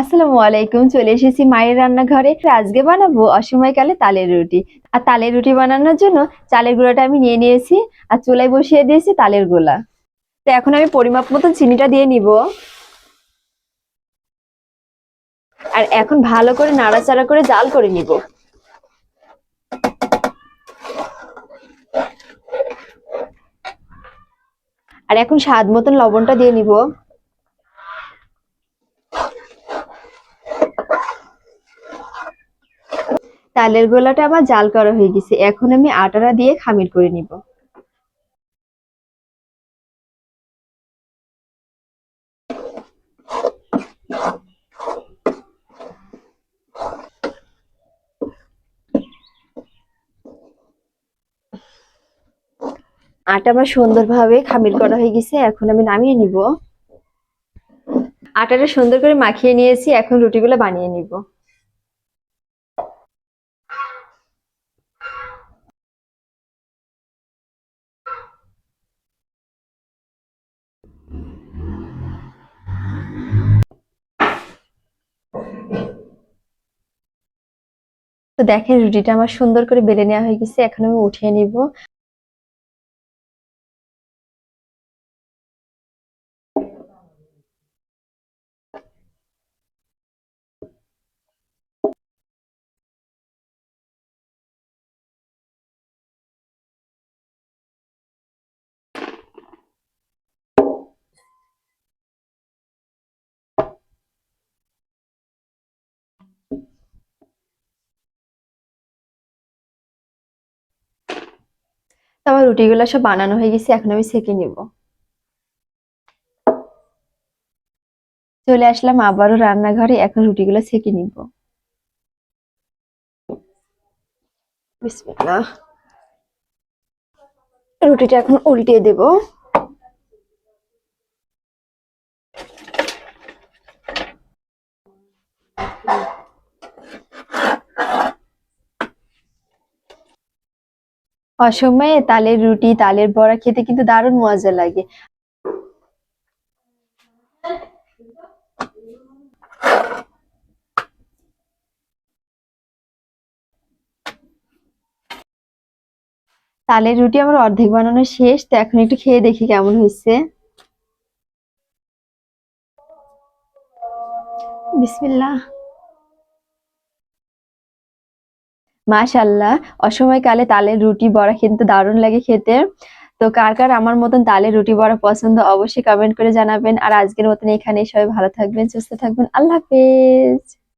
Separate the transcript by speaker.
Speaker 1: আসসালামু আলাইকুম, চলে এসেছি মায়ের রান্নাঘরে। আজকে বানাবো অসময়কালে তালের রুটি। আর তালের রুটি বানানোর জন্য চালের গুঁড়োটা আমি নিয়ে নিয়েছি, আর চুলায় বসিয়ে দিয়েছি তালের গোলা। তো এখন আমি পরিমাপ মতন চিনিটা দিয়ে নিব। আর এখন ভালো করে নাড়াচাড়া করে জাল করে নিব। আর এখন স্বাদ মতন লবণটা দিয়ে নিব। তালের গোলাটা আমার জাল করা হয়ে গেছে। এখন আমি আটাটা দিয়ে খামির করে নিব। আটা আমার সুন্দরভাবে খামির করা হয়ে গেছে। এখন আমি নামিয়ে নিব। আটাটা সুন্দর করে মাখিয়ে নিয়েছি। এখন রুটিগুলো বানিয়ে নিব। তো দেখেন রুটিটা আমার সুন্দর করে বেলে নেওয়া হয়ে গেছে এখন আমি উঠিয়ে নিব। আমার রুটিগুলো সব বানানো হয়ে গেছে, এখন আমি সেঁকে নিব। চলে আসলাম আবারও রান্নাঘরে, এখন রুটিগুলো সেঁকে নিব। রুটিটা এখন উল্টিয়ে দেব। অসময়ে তালের রুটি, তালের বড়া খেতে কিন্তু দারুণ মজা লাগে। তালের রুটি আমার অর্ধেক বানানো শেষ, তো এখন একটু খেয়ে দেখি কেমন হয়েছে। বিসমিল্লাহ। মাশাল্লাহ অসময়কালে তালের রুটি বড়া কিন্তু দারুণ লাগে খেতে। তো কার কার আমার মতন তালের রুটি বড়া পছন্দ অবশ্যই কমেন্ট করে জানাবেন। আর আজকের মতন এখানে সবাই ভালো থাকবেন, সুস্থ থাকবেন। আল্লাহ হাফেজ।